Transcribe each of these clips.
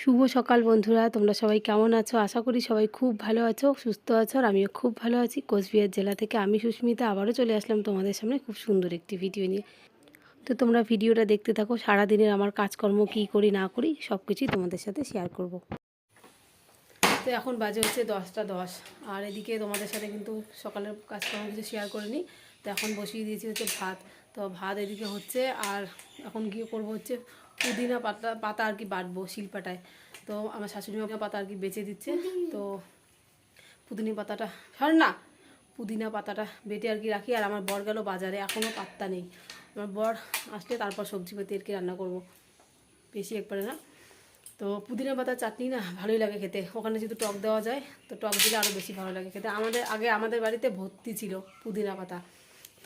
শুভ সকাল বন্ধুরা, তোমরা সবাই কেমন আছো? আশা করি সবাই খুব ভালো আছো, সুস্থ আছো, আর আমিও খুব ভালো আছি। কোচবিহার জেলা থেকে আমি সুস্মিতা আবারও চলে আসলাম তোমাদের সামনে খুব সুন্দর একটি ভিডিও নিয়ে। তো তোমরা ভিডিওটা দেখতে থাকো, সারাদিনের আমার কাজকর্ম কী করি, না করি সব কিছুই তোমাদের সাথে শেয়ার করব। তো এখন বাজে হচ্ছে দশটা দশ, আর এদিকে তোমাদের সাথে কিন্তু সকালের কাজকর্ম কিছু শেয়ার করিনি তো এখন বসিয়ে দিয়েছি হচ্ছে ভাত। তো ভাত এদিকে হচ্ছে, আর এখন গিয়ে করব হচ্ছে পুদিনা পাতা পাতা আর কি বাটবো শিলপাটায়। তো আমার শাশুড়ি পাতা আর কি বেচে দিচ্ছে। তো পুদিনা পাতাটা সর না, পুদিনা পাতাটা বেটে আর কি রাখি। আর আমার বর গেল বাজারে এখনও পাত্তা নেই। আমার বর আসলে তারপর সবজি পাতি আর কি রান্না করব। বেশি একবারে না। তো পুদিনা পাতার চাটনি না ভালোই লাগে খেতে। ওখানে যদি টক দেওয়া যায়, তো টক দিলে আরও বেশি ভালো লাগে খেতে। আমাদের আগে আমাদের বাড়িতে ভর্তি ছিল পুদিনা পাতা।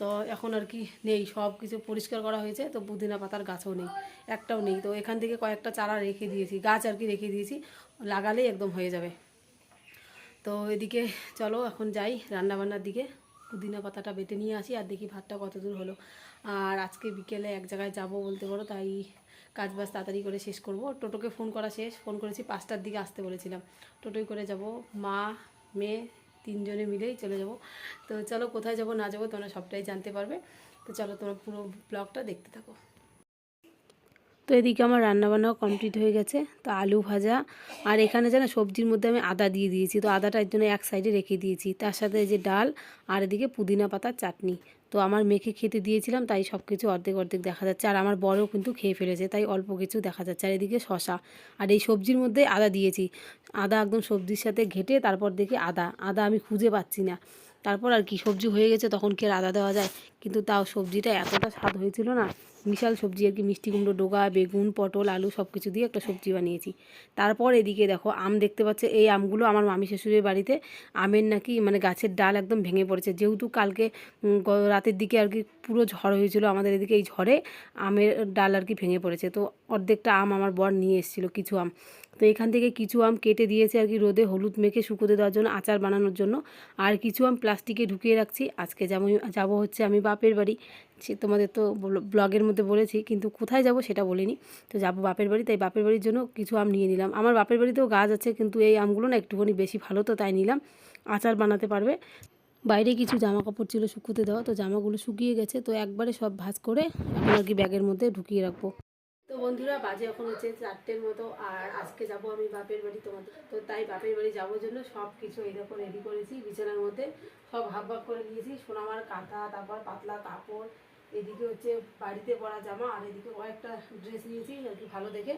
তো এখন আর কি নেই, সব কিছু পরিষ্কার করা হয়েছে, তো পুদিনা পাতার গাছও নেই, একটাও নেই। তো এখান থেকে কয়েকটা চারা রেখে দিয়েছি, গাছ আর কি রেখে দিয়েছি, লাগালেই একদম হয়ে যাবে। তো এদিকে চলো এখন যাই রান্নাবান্নার দিকে, পুদিনা পাতাটা বেটে নিয়ে আসি আর দেখি ভাতটা কত দূর হলো। আর আজকে বিকেলে এক জায়গায় যাব বলতে পারো, তাই কাজ বাজ তাড়াতাড়ি করে শেষ করব। টোটোকে ফোন করা শেষ, ফোন করেছি পাঁচটার দিকে আসতে বলেছিলাম। টোটোই করে যাব, মা, মেয়ে তিনজনে মিলেই চলে যাব। তো চলো কোথায় যাব না যাব তোমরা সবটাই জানতে পারবে। তো চলো তোমরা পুরো ব্লগটা দেখতে থাকো। তো এদিকে আমার রান্নাবান্নাও কমপ্লিট হয়ে গেছে। তো আলু ভাজা আর এখানে যেন সবজির মধ্যে আমি আদা দিয়ে দিয়েছি। তো আদাটা এর জন্য এক সাইডে রেখে দিয়েছি। তার সাথে যে ডাল আর এদিকে পুদিনা পাতার চাটনি। তো আমার মেখে খেতে দিয়েছিলাম, তাই সব কিছু অর্ধেক অর্ধেক দেখা যাচ্ছে। আর আমার বড়ও কিন্তু খেয়ে ফেলেছে, তাই অল্প কিছু দেখা যাচ্ছে। আর এদিকে শশা, আর এই সবজির মধ্যে আদা দিয়েছি। আদা একদম সবজির সাথে ঘেটে তারপর দেখি আদা। আদা আমি খুঁজে পাচ্ছি না। তারপর আর কি, সবজি হয়ে গেছে, তখন কি আর আদা দেওয়া যায়? কিন্তু তাও সবজিটা এতটা স্বাদ হয়েছিল না। বিশাল সবজি আর কি, মিষ্টি কুমড়ো, ডোগা, বেগুন, পটল, আলু সব কিছু দিয়ে একটা সবজি বানিয়েছি। তারপর এদিকে দেখো, আম দেখতে পাচ্ছে, এই আমগুলো আমার মামি শ্বশুরের বাড়িতে আমের নাকি মানে গাছের ডাল একদম ভেঙে পড়েছে। যেহেতু কালকে রাতের দিকে আর কি পুরো ঝড় হয়েছিল আমাদের এদিকে, এই ঝড়ে আমের ডাল আর কি ভেঙে পড়েছে। তো অর্ধেকটা আম আমার বর নিয়ে এসেছিল কিছু আম। তো এখান থেকে কিছু আম কেটে দিয়েছে আর কি রোদে হলুদ মেখে শুকোতে দেওয়ার জন্য, আচার বানানোর জন্য। আর কিছু আম প্লাস্টিকে ঢুকিয়ে রাখছি। আজকে যেমন যাব হচ্ছে আমি বাপের বাড়ি। সে তোমাদের তো ব্লগের মধ্যে বলেছি, কিন্তু কোথায় যাব সেটা বলিনি। তো যাব বাপের বাড়ি, তাই বাপের বাড়ির জন্য কিছু আম নিয়ে নিলাম। আমার বাপের বাড়িতেও গাছ আছে, কিন্তু এই আমগুলো না একটুখানি বেশি ভালো, তো তাই নিলাম। আচার বানাতে পারবে। বাইরে কিছু জামা কাপড় ছিল শুকোতে দেওয়া, তো জামাগুলো শুকিয়ে গেছে, তো একবারে সব ভাজ করে এখন আর কি ব্যাগের মধ্যে ঢুকিয়ে রাখব। তো বন্ধুরা, বাজে এখন হচ্ছে চারটের মতো, আর আজকে যাব আমি বাপের বাড়ি তোমাদের তো তাই বাপের বাড়ি যাওয়ার জন্য সব কিছু এই দেখো রেডি করেছি, বিছানার মধ্যে সব হাফ হাফ করে নিয়েছি সোনামার কাঁথা, তারপর পাতলা কাপড়, এদিকে হচ্ছে বাড়িতে পরা জামা, আর এদিকে কয়েকটা ড্রেস নিয়েছি, আর কি ভালো দেখে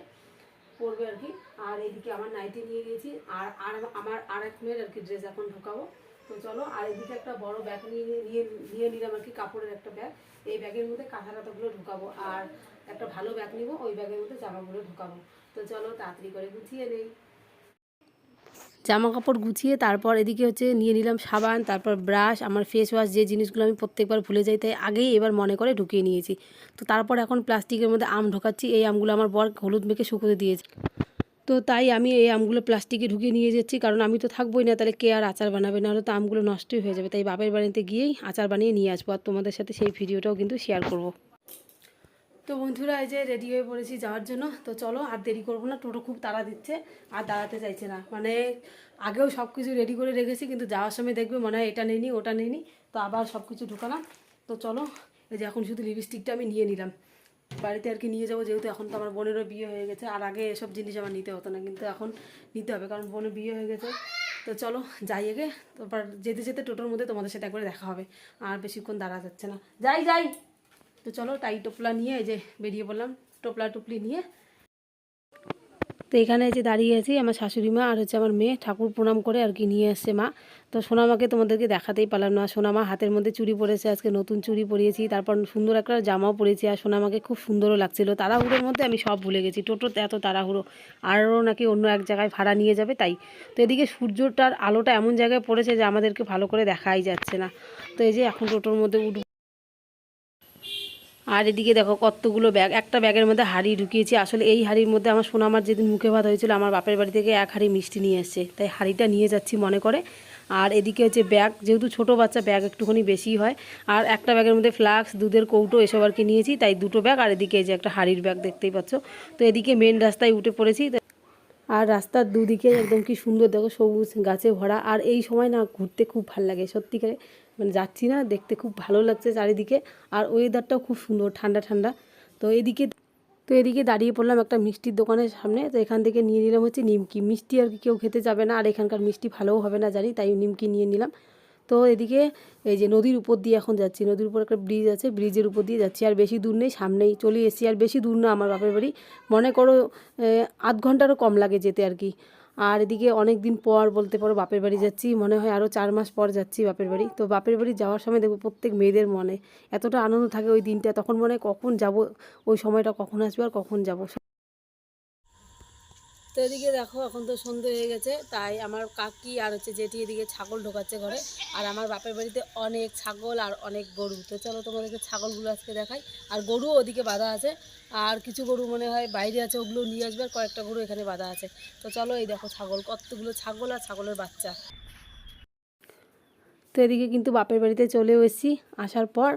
পরবে আর কি। আর এদিকে আমার নাইটি নিয়ে গেছি আর আর আমার আর এক মেয়ের আর কি ড্রেস এখন ঢোকাবো। তো চলো, আর এদিকে একটা বড় ব্যাগ নিয়ে নিয়ে নিয়ে নিলাম আর কি, কাপড়ের একটা ব্যাগ এই ব্যাগের মধ্যে কাঁথা কাঁথাগুলো ঢোকাবো। আর একটা ভালো ব্যাগ নিব, ওই ব্যাগের মধ্যে জামাগুলো ঢোকাবো। তো চলো তাড়াতাড়ি করে গুছিয়ে নেই। জামা কাপড় গুছিয়ে তারপর এদিকে হচ্ছে নিয়ে নিলাম সাবান, তারপর ব্রাশ আমার ফেস ওয়াশ যে জিনিসগুলো আমি প্রত্যেকবার ভুলে যাই, তাই আগেই এবার মনে করে ঢুকিয়ে নিয়েছি। তো তারপর এখন প্লাস্টিকের মধ্যে আম ঢোকাচ্ছি, এই আমগুলো আমার বর হলুদ মেখে শুকোতে দিয়েছে। তো তাই আমি এই আমগুলো প্লাস্টিকে ঢুকিয়ে নিয়ে যাচ্ছি, কারণ আমি তো থাকবোই না, তাহলে কে আর আচার বানাবে? না হলে তো আমগুলো নষ্টই হয়ে যাবে। তাই বাপের বাড়িতে গিয়েই আচার বানিয়ে নিয়ে আসব, আর তোমাদের সাথে সেই ভিডিওটাও কিন্তু শেয়ার করব। তো বন্ধুরা, এই যে রেডি হয়ে পড়েছি যাওয়ার জন্য। তো চলো, আর দেরি করব না, টোটো খুব তাড়া দিচ্ছে, আর দাঁড়াতে চাইছে না। মানে আগেও সব কিছু রেডি করে রেখেছি, কিন্তু যাওয়ার সময় দেখবে মনে হয় এটা নেইনি ওটা নেইনি তো আবার সব কিছু ঢুকালাম। তো চলো, এই যে এখন শুধু লিপস্টিকটা আমি নিয়ে নিলাম। বাড়িতে আর কি নিয়ে যাব, যেহেতু এখন তো আমার বোনেরও বিয়ে হয়ে গেছে, আর আগে এসব জিনিস আমার নিতে হতো না, কিন্তু এখন নিতে হবে, কারণ বোনের বিয়ে হয়ে গেছে। তো চলো, যাই আগে। তারপর যেতে যেতে টোটোর মধ্যে তোমাদের সাথে একবারে দেখা হবে, আর বেশিক্ষণ দাঁড়া যাচ্ছে না। যাই যাই! তো চলো তাই টোপলা নিয়ে এই যে বেরিয়ে পড়লাম, টোপলা টুপলি নিয়ে। তো এখানে যে দাঁড়িয়ে আছি, আমার শাশুড়ি মা আর হচ্ছে আমার মেয়ে, ঠাকুর প্রণাম করে আর কি নিয়ে এসছে মা। তো সোনামাকে তোমাদেরকে দেখাতেই পারলাম না। সোনামা হাতের মধ্যে চুড়ি পরেছে, আজকে নতুন চুড়ি পরিয়েছি, তারপর সুন্দর একটা জামাও পরেছি আর সোনামাকে খুব সুন্দরও লাগছিল। তাড়াহুড়োর মধ্যে আমি সব ভুলে গেছি, টোটোতে এত তাড়াহুড়ো। আরও নাকি অন্য এক জায়গায় ভাড়া নিয়ে যাবে তাই। তো এদিকে সূর্যটার আলোটা এমন জায়গায় পড়েছে যে আমাদেরকে ভালো করে দেখাই যাচ্ছে না। তো এই যে এখন টোটোর মধ্যে উঠব। আর এদিকে দেখো কতগুলো ব্যাগ, একটা ব্যাগের মধ্যে হাড়ি ঢুকিয়েছি। আসলে এই হাড়ির মধ্যে আমার সোনামার যেদিন মুখে ভাত হয়েছিল, আমার বাপের বাড়ি থেকে এক হাড়ি মিষ্টি নিয়ে এসছে। তাই হাড়িটা নিয়ে যাচ্ছি মনে করে। আর এদিকে হচ্ছে ব্যাগ, যেহেতু ছোট বাচ্চা, ব্যাগ একটুখানি বেশি হয়। আর একটা ব্যাগের মধ্যে ফ্লাক্স, দুধের কৌটো এসব আর কি নিয়েছি। তাই দুটো ব্যাগ, আর এদিকে এই যে একটা হাড়ির ব্যাগ দেখতেই পাচ্ছ। তো এদিকে মেন রাস্তায় উঠে পড়েছি। আর রাস্তার দুদিকে একদম কি সুন্দর দেখো সবুজ গাছে ভরা। আর এই সময় না ঘুরতে খুব ভালো লাগে। সত্যিকারে মানে যাচ্ছি না, দেখতে খুব ভালো লাগছে চারিদিকে। আর ওয়েদারটাও খুব সুন্দর, ঠান্ডা ঠান্ডা। তো এদিকে তো এদিকে দাঁড়িয়ে পড়লাম একটা মিষ্টির দোকানের সামনে। তো এখান থেকে নিয়ে নিলাম হচ্ছে নিমকি। মিষ্টি আর কেউ খেতে যাবে না। আর এখানকার মিষ্টি ভালোও হবে না জানি, তাই নিমকি নিয়ে নিলাম। তো এদিকে এই যে নদীর উপর দিয়ে এখন যাচ্ছি। নদীর উপর একটা ব্রিজ আছে ব্রিজের উপর দিয়ে যাচ্ছি। আর বেশি দূর নেই, সামনেই চলে এসেছি। আর বেশি দূর না, আমার বাপের বাড়ি। মনে করো আধ ঘন্টারও কম লাগে যেতে আর কি। আর এদিকে অনেক দিন পর বলতে পারো বাপের বাড়ি যাচ্ছি। মনে হয় আরও চার মাস পর যাচ্ছি বাপের বাড়ি। তো বাপের বাড়ি যাওয়ার সময় দেখব প্রত্যেক মেয়েদের মনে। এতটা আনন্দ থাকে ওই দিনটা। তখন মনে কখন যাব, ওই সময়টা কখন আসবে আর কখন যাব। তো এদিকে দেখো, এখন তো সন্ধে হয়ে গেছে, তাই আমার কাকি আর হচ্ছে জেঠি এদিকে ছাগল ঢোকাচ্ছে ঘরে। আর আমার বাপের বাড়িতে অনেক ছাগল আর অনেক গরু। তো চলো তোমাদেরকে ছাগলগুলো আজকে দেখাই। আর গরু ওদিকে বাঁধা আছে। আর কিছু গরু মনে হয় বাইরে আছে, ওগুলো নিয়ে আসবে আর কয়েকটা গরু এখানে বাঁধা আছে। তো চলো এই দেখো ছাগল, কতগুলো ছাগল আর ছাগলের বাচ্চা। তো এদিকে কিন্তু বাপের বাড়িতে চলেও এসেছি, আসার পর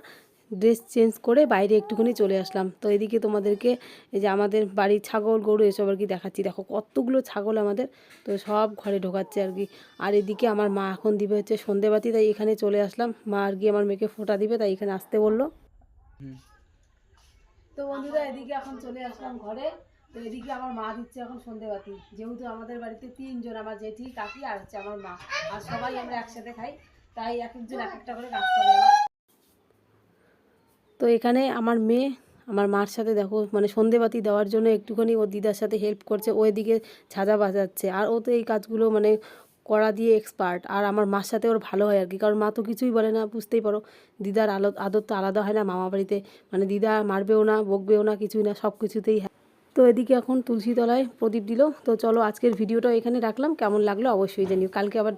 ড্রেস চেঞ্জ করে বাইরে একটুখানি চলে আসলাম। তো এদিকে তোমাদেরকে এই যে আমাদের বাড়ির ছাগল, গরু এসব আর কি দেখাচ্ছি। দেখো কতগুলো ছাগল আমাদের, তো সব ঘরে ঢোকাচ্ছে আর কি। আর এদিকে আমার মা এখন দিবে হচ্ছে সন্ধেবাতি, তাই এখানে চলে আসলাম। মা আর গিয়ে আমার মেয়েকে ফোঁটা দিবে, তাই এখানে আসতে বলল। তো বন্ধুরা, এদিকে এখন চলে আসলাম ঘরে। তো এদিকে আমার মা দিচ্ছে এখন সন্ধেবাতি। যেহেতু আমাদের বাড়িতে তিনজন আমার জেঠি, কাকি আর হচ্ছে আমার মা। আর সবাই আমরা একসাথে খাই। তাই এক একজন এক একটা করে কাজ করে। আমার তো এখানে আমার মেয়ে, আমার মার সাথে দেখো মানে সন্ধেবাতি দেওয়ার জন্য একটুখানি ওর দিদার সাথে হেল্প করছে। ও এদিকে ছাজা বাজাচ্ছে। আর ও তো এই কাজগুলো মানে করা দিয়ে এক্সপার্ট আর আমার মার সাথে ওর ভালো হয় আর কি। কারণ মা তো কিছুই বলে না, বুঝতেই পারো। দিদার আলো, আদর তো আলাদা হয় না মামা বাড়িতে। মানে দিদা মারবেও না, বকবেও না, কিছুই না, সব কিছুতেই হ্যাঁ। তো এদিকে এখন তুলসী তলায় প্রদীপ দিল। তো চলো আজকের ভিডিওটা এখানে রাখলাম। কেমন লাগল অবশ্যই জানিও। কালকে আবার